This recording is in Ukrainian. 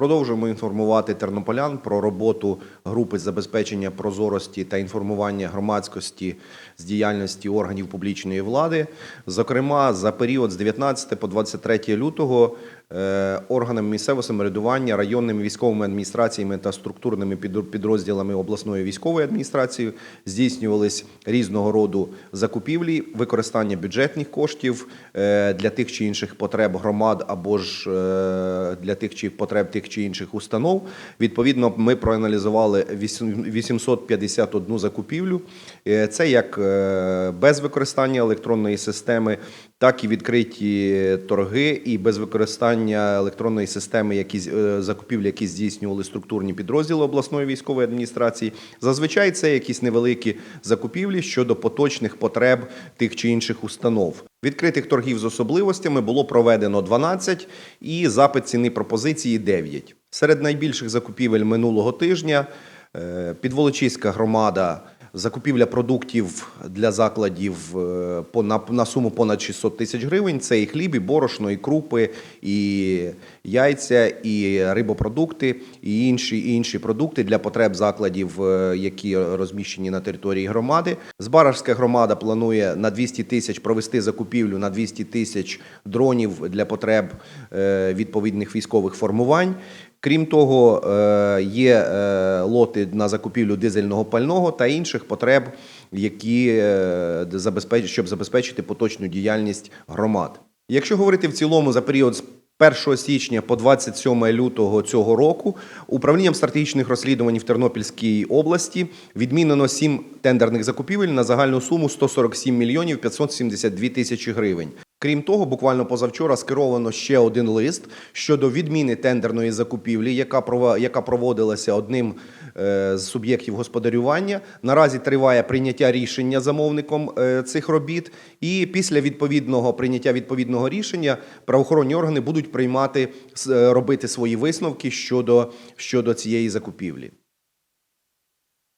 Продовжуємо інформувати тернополян про роботу групи забезпечення прозорості та інформування громадськості з діяльності органів публічної влади. Зокрема, за період з 19 по 23 лютого органами місцевого самоврядування, районними військовими адміністраціями та структурними під- підрозділами обласної військової адміністрації здійснювались різного роду закупівлі, використання бюджетних коштів е, для тих чи інших потреб громад або ж е, для тих чи потреб тих чи інших установ. Відповідно, ми проаналізували вісім- 851 закупівлю. Е, Це як е, без використання електронної системи, так і відкриті торги, і без використання електронної системи, які е, закупівлі, які здійснювали структурні підрозділи обласної військової адміністрації. Зазвичай це якісь невеликі закупівлі щодо поточних потреб тих чи інших установ. Відкритих торгів з особливостями було проведено 12 і запит ціни пропозиції 9. Серед найбільших закупівель минулого тижня е, Підволочиська громада закупівля продуктів для закладів е, по- на, суму понад 600 тисяч гривень. Це і хліб, і борошно, і крупи, і яйця, і рибопродукти, і інші, і інші продукти для потреб закладів, е, які розміщені на території громади. Збаражська громада планує на 200 тисяч провести закупівлю на 200 тисяч дронів для потреб е, відповідних військових формувань. Крім того, е, є е, лоти на закупівлю дизельного пального та інших потреб, які е, щоб забезпечити поточну діяльність громад. Якщо говорити в цілому за період з 1 січня по 27 лютого цього року управлінням стратегічних розслідувань в Тернопільській області відмінено 7 тендерних закупівель на загальну суму 147 мільйонів 572 тисячі гривень. Крім того, буквально позавчора скеровано ще один лист щодо відміни тендерної закупівлі, яка яка проводилася одним е, з суб'єктів господарювання. Наразі триває прийняття рішення замовником е, цих робіт, і після відповідного прийняття відповідного рішення правоохоронні органи будуть приймати е, робити свої висновки щодо, щодо цієї закупівлі.